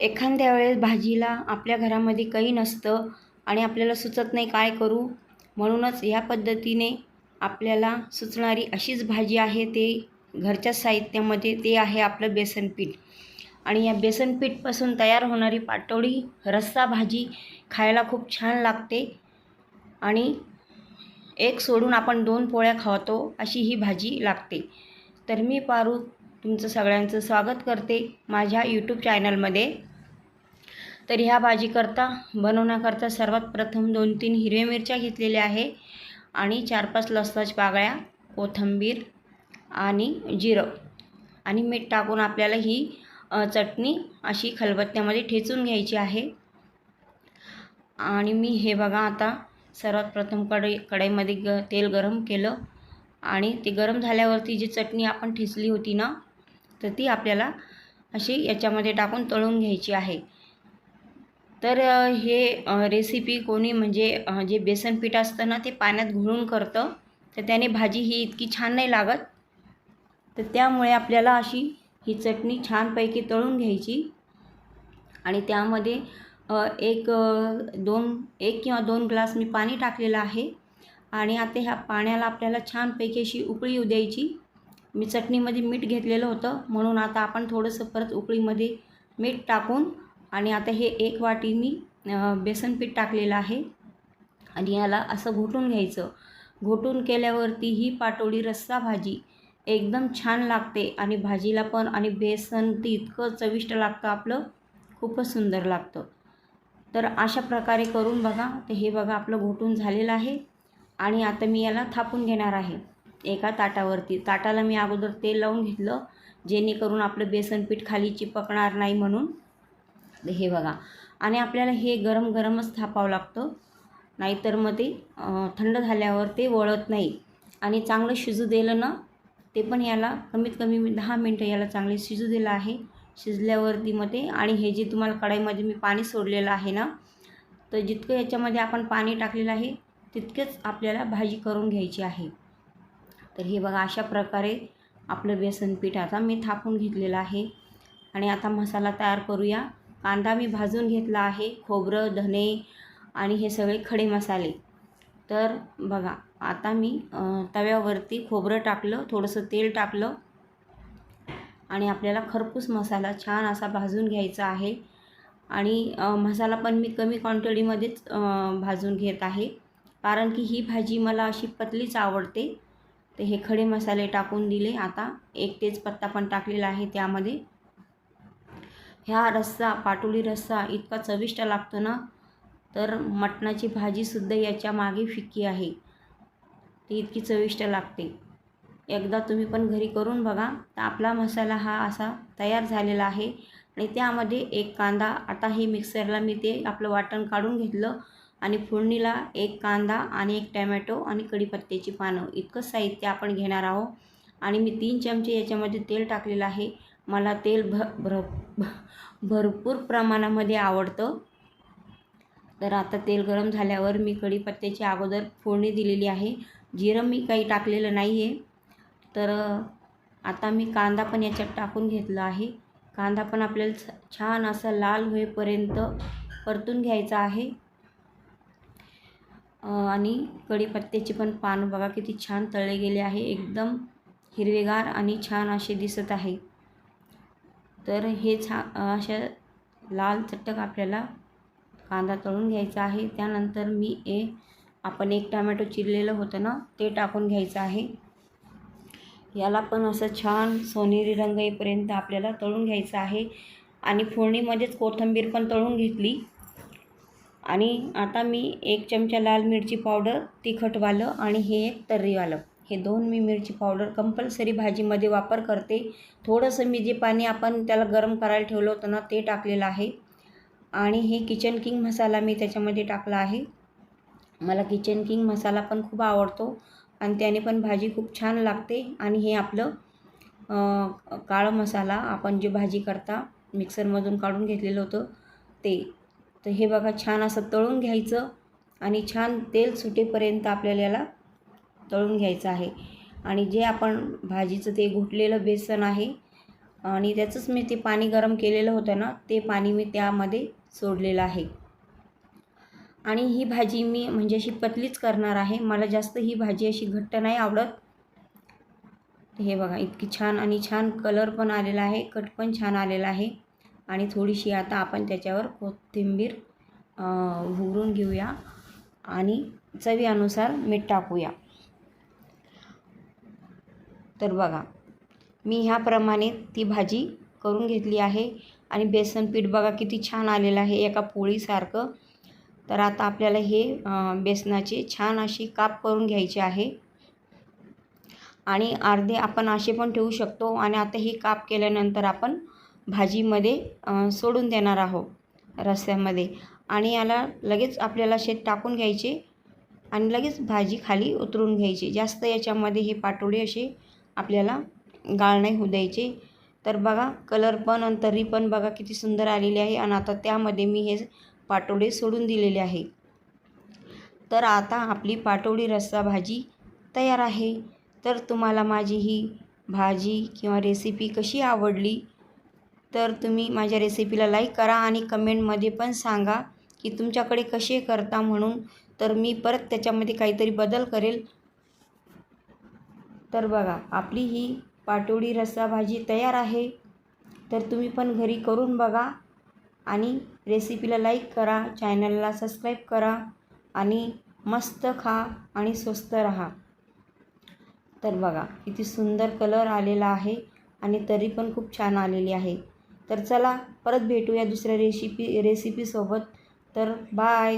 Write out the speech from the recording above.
एखाद्या वेळेस भाजीला आपल्या घरामध्ये काही नसतं आणि आपल्याला सुचत नाही काय करू म्हणूनच या पद्धतीने आपल्याला सुचणारी अशीच भाजी आहे ते घरच्या साहित्यामध्ये ते आहे आपलं बेसन पीठ. आणि या बेसन पीठपासून तयार होणारी पाटोळी रस्सा भाजी खायला खूप छान लागते आणि एक सोडून आपण दोन पोळ्या खावतो अशी ही भाजी लागते. तर मी पारू तुमचं सगळ्यांचं स्वागत करते माझ्या यूट्यूब चॅनलमध्ये तर ह्या भाजी करता बनवण्याकरता सर्वात प्रथम दोन तीन हिरव्या मिरच्या घेतलेल्या आहे आणि चार पाच लसणाच्या बागळ्या कोथिंबीर आणि जिरं. आणि मीठ टाकून आपल्याला ही चटणी अशी खलबत्त्यामध्ये ठेचून घ्यायची आहे. आणि मी हे बघा आता सर्वात प्रथम कढई कढईमध्ये ग तेल गरम केलं आणि ते गरम झाल्यावरती जी चटणी आपण ठेचली होती ना तर ती आपल्याला अशी याच्यामध्ये टाकून तळून घ्यायची आहे. तर हे रेसिपी कोणी म्हणजे जे बेसन पीठ असतं ना ते पाण्यात घोळून करतं. तर त्याने भाजी ही इतकी छान नाही लागत. तर त्यामुळे आपल्याला अशी ही चटणी छानपैकी तळून घ्यायची. आणि त्यामध्ये एक दोन एक किंवा दोन ग्लास मी पाणी टाकलेलं आहे. आणि आता ह्या पाण्याला आपल्याला छानपैकी अशी उकळी येऊ द्यायची. मी चटणीमध्ये मीठ घेतलेलं होतं. म्हणून आता आपण थोडंसं परत उकळीमध्ये मीठ टाकून आणि आता हे एक वाटी मी बेसनपीठ बेसन पीठ टाकलेलं आहे. आणि याला असं घोटून घ्यायचं. घोटून केल्यावरती ही पाटोळी रस्सा भाजी एकदम छान लागते आणि भाजीला पण आणि बेसन ते इतकं चविष्ट लागतं आपलं खूपच सुंदर लागतं. तर अशा प्रकारे करून बघा. तर हे बघा आपलं घोटून झालेलं आहे. आणि आता मी याला थापून घेणार आहे. एका ताटावरती. ताटाला मी अगोदर तेल लावून घेतलं जेणेकरून आपलं बेसन पीठ खाली चिपकणार नाही म्हणून. हे बघा. आणि आपल्याला हे गरम गरमच थापावं लागतं. नाहीतर मग ते थंड झाल्यावर ते वळत नाही. आणि चांगलं शिजू दिलं ना ते पण याला कमीत कमी मी दहा मिनटं याला चांगले शिजू दिलं आहे. शिजल्यावरती मग ते आणि हे जे तुम्हाला कढाईमध्ये मी पाणी सोडलेलं आहे ना तर जितकं याच्यामध्ये आपण पाणी टाकलेलं आहे तितकेच आपल्याला भाजी करून घ्यायची आहे. तर हे बघा अशा प्रकारे आपलं बेसन पीठ आता मी थापून घेतलेलं आहे. आणि आता मसाला तयार करूया. कांदा मी भाजून घेतला आहे खोबरं धने आणि हे सगळे खडे मसाले. तर बघा आता मी तव्यावरती खोबरं टाकलं थोडंसं तेल टाकलं आणि आपल्याला खरपूस मसाला छान असा भाजून घ्यायचा आहे. आणि मसाला पण मी कमी क्वांटिटीमध्येच भाजून घेत आहे. कारण की ही भाजी मला अशी पतलीच आवडते. तर हे खडे मसाले टाकून दिले. आता एक तेजपत्ता पण टाकलेला आहे त्यामध्ये. ह्या रस्सा पाटोळी रस्सा इतका चविष्ट लागतो ना? तर मटणाची भाजीसुद्धा याच्या मागे फिक्की आहे. ती इतकी चविष्ट लागते. एकदा तुम्ही पण घरी करून बघा. तर आपला मसाला हा असा तयार झालेला आहे. आणि त्यामध्ये एक कांदा आता हे मिक्सरला मी ते आपलं वाटण काढून घेतलं. आणि फोडणीला एक कांदा आणि एक टॅमॅटो आणि कढीपत्त्याची पानं. इतकं साहित्य आपण घेणार आहोत. आणि मी तीन चमचे याच्यामध्ये तेल टाकलेलं आहे. मला तेल भ भर भरपूर प्रमाणामध्ये आवडतं. तर आता तेल गरम झाल्यावर मी कढीपत्त्याची अगोदर फोडणी दिलेली आहे. जिरं मी काही टाकलेलं नाही आहे तर आता मी कांदा पण याच्यात टाकून घेतला आहे. कांदा पण आपल्याला छान असा लाल होईपर्यंत परतून घ्यायचा आहे. आणि कढीपत्त्याची पण पानं बघा किती छान तळले गेले आहे. एकदम हिरवेगार आणि छान असे दिसत आहे. तर हे छा अशा लाल चटक आपल्याला कांदा तळून घ्यायचा आहे. त्यानंतर मी ए आपण एक टमॅटो चिरलेलं होतं ना ते टाकून घ्यायचं आहे. याला पण असं छान सोनेरी रंग येईपर्यंत आपल्याला तळून घ्यायचं आहे. आणि फोडणीमध्येच कोथिंबीर पण तळून घेतली. आणि आता मी एक चमचा लाल मिरची पावडर तिखटवालं आणि हे एक तर्रीवालं. हे दोन मी मिरची पावडर कंपल्सरी भाजीमध्ये वापर करते. थोडंसं मी जे पाणी आपण त्याला गरम करायला ठेवलं होतं ना ते टाकलेलं आहे. आणि हे किचन किंग मसाला मी त्याच्यामध्ये टाकला आहे. मला किचन किंग मसाला पण खूप आवडतो आणि त्याने पण भाजी खूप छान लागते. आणि हे आपलं काळं मसाला आपण जे भाजी करता मिक्सरमधून काढून घेतलेलं होतं ते. तर हे बघा छान असं तळून घ्यायचं आणि छान तेल सुटेपर्यंत आपल्याला याला तळून घ्यायचं आहे. आणि जे आपण भाजीचं ते घुटलेलं बेसन आहे आणि त्याचंच मी ते पाणी गरम केलेलं होतं ना ते पाणी मी त्यामध्ये सोडलेलं आहे. आणि ही भाजी मी म्हणजे अशी पतलीच करणार आहे. मला जास्त ही भाजी अशी घट्ट नाही आवडत. हे बघा इतकी छान आणि छान कलर पण आलेला आहे कट पण छान आलेला आहे. आणि थोडीशी आता आपण त्याच्यावर कोथिंबीर भुरून घेऊया. आणि चवीनुसार मीठ टाकूया. तर बघा मी ह्याप्रमाणे ती भाजी करून घेतली आहे. आणि बेसन पीठ बघा किती छान आलेलं आहे एका पोळीसारखं. तर आता आपल्याला हे बेसनाचे छान अशी काप करून घ्यायचे आहे. आणि अर्धे आपण असे पण ठेवू शकतो. आणि आता ही काप केल्यानंतर आपण भाजीमध्ये सोडून देणार आहोत रस्स्यामध्ये आणि याला लगेच आपल्याला शेत टाकून घ्यायचे. आणि लगेच भाजी खाली उतरून घ्यायची. जास्त याच्यामध्ये हे पाटोळे असे आपल्याला गाळ नाही होऊ द्यायचे. तर बघा कलर पण आणि तरी पण बघा किती सुंदर आलेली आहे आणि आता त्यामध्ये मी हे पाटोळे सोडून दिलेले आहे. तर आता आपली पाटोळी रस्सा भाजी तयार आहे. तर तुम्हाला माझी ही भाजी किंवा रेसिपी कशी आवडली तर तुम्ही माझ्या रेसिपीला लाईक करा आणि कमेंटमध्ये पण सांगा की तुमच्याकडे कसे करता म्हणून. तर मी परत त्याच्यामध्ये काहीतरी बदल करेल. तर बघा आपली ही पाटोळी रस्सा भाजी तयार आहे. तर तुम्ही पण घरी करून बघा आणि रेसिपीला लाईक करा चॅनलला सबस्क्राईब करा आणि मस्त खा आणि स्वस्त राहा. तर बघा किती सुंदर कलर आलेला आहे आणि तरी पण खूप छान आलेली आहे. तर चला परत भेटूया दुसऱ्या रेसिपी रेसिपीसोबत तर बाय